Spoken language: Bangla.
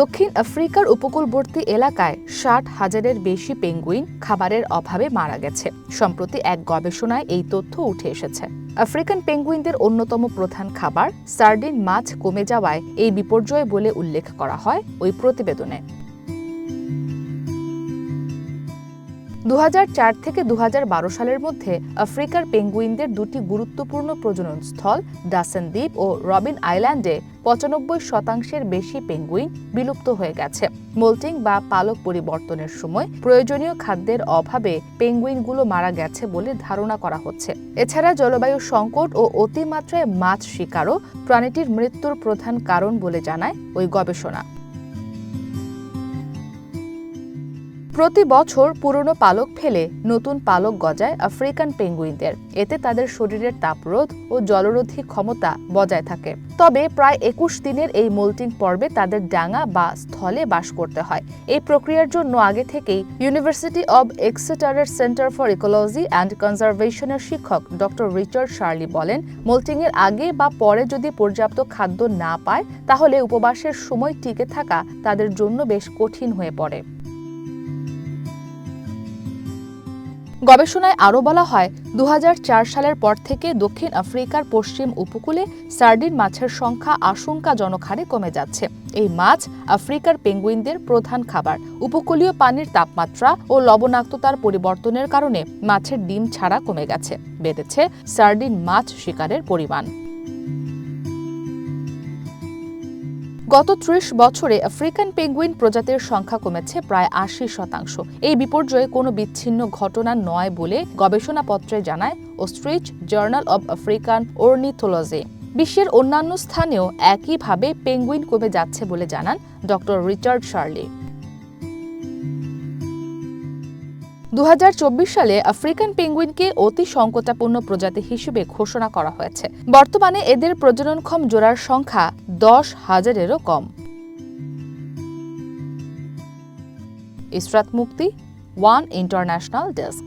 দক্ষিণ আফ্রিকার উপকূলবর্তী এলাকায় ষাট হাজারের বেশি পেঙ্গুইন খাবারের অভাবে মারা গেছে। সম্প্রতি এক গবেষণায় এই তথ্য উঠে এসেছে। আফ্রিকান পেঙ্গুইনদের অন্যতম প্রধান খাবার সার্ডিন মাছ কমে যাওয়ায় এই বিপর্যয় বলে উল্লেখ করা হয় ওই প্রতিবেদনে। দু হাজার চার থেকে দু হাজার বারো সালের মধ্যে আফ্রিকার পেঙ্গুইনদের দুটি গুরুত্বপূর্ণ প্রজনন স্থল, ডাসেন দ্বীপ ও রবিন আইল্যান্ডে পঁচানব্বই শতাংশের বেশি পেঙ্গুইন বিলুপ্ত হয়ে গেছে। মোল্টিং বা পালক পরিবর্তনের সময় প্রয়োজনীয় খাদ্যের অভাবে পেঙ্গুইনগুলো মারা গেছে বলে ধারণা করা হচ্ছে। এছাড়া জলবায়ু সংকট ও অতিমাত্রায় মাছ শিকারও প্রাণীটির মৃত্যুর প্রধান কারণ বলে জানায় ওই গবেষণা। প্রতি বছর পুরনো পালক ফেলে নতুন পালক গজায় আফ্রিকান পেঙ্গুইনদের। এতে তাদের শরীরের তাপরোধ ও জলরোধী ক্ষমতা বজায় থাকে। তবে প্রায় একুশ দিনের এই মোল্টিং পর্বে তাদের ডাঙা বা স্থলে বাস করতে হয়। এই প্রক্রিয়ার জন্য আগে থেকেই ইউনিভার্সিটি অব এক্সেটারের সেন্টার ফর ইকোলজি অ্যান্ড কনজারভেশনের শিক্ষক ডক্টর রিচার্ড শার্লি বলেন, মোল্টিং এর আগে বা পরে যদি পর্যাপ্ত খাদ্য না পায়, তাহলে উপবাসের সময় টিকে থাকা তাদের জন্য বেশ কঠিন হয়ে পড়ে। গবেষণায় আরও বলা হয় দু হাজার চার সালের পর থেকে দক্ষিণ আফ্রিকার পশ্চিম উপকূলে সার্ডিন মাছের সংখ্যা আশঙ্কাজনক হারে কমে যাচ্ছে। এই মাছ আফ্রিকার পেঙ্গুইনদের প্রধান খাবার। উপকূলীয় পানির তাপমাত্রা ও লবণাক্ততার পরিবর্তনের কারণে মাছের ডিম ছাড়া কমে গেছে। বেড়েছে সার্ডিন মাছ শিকারের পরিমাণ। গত ত্রিশ বছরে আফ্রিকান পেঙ্গুইন প্রজাতির সংখ্যা কমেছে প্রায় আশি শতাংশ। এই বিপর্যয়ে কোনো বিচ্ছিন্ন ঘটনা নয় বলে গবেষণাপত্রে জানায় ostrich journal of African ornithology. বিশ্বের অন্যান্য স্থানেও একইভাবে পেঙ্গুইন কমে যাচ্ছে বলে জানান ডক্টর রিচার্ড শার্লি। দু হাজার চব্বিশ সালে আফ্রিকান পেঙ্গুইনকে অতি সংকটাপূর্ণ প্রজাতি হিসেবে ঘোষণা করা হয়েছে। বর্তমানে এদের প্রজননক্ষম জোড়ার সংখ্যা দশ হাজারেরও কম। ইসরাত মুক্তি, ওয়ান ইন্টারন্যাশনাল ডেস্ক।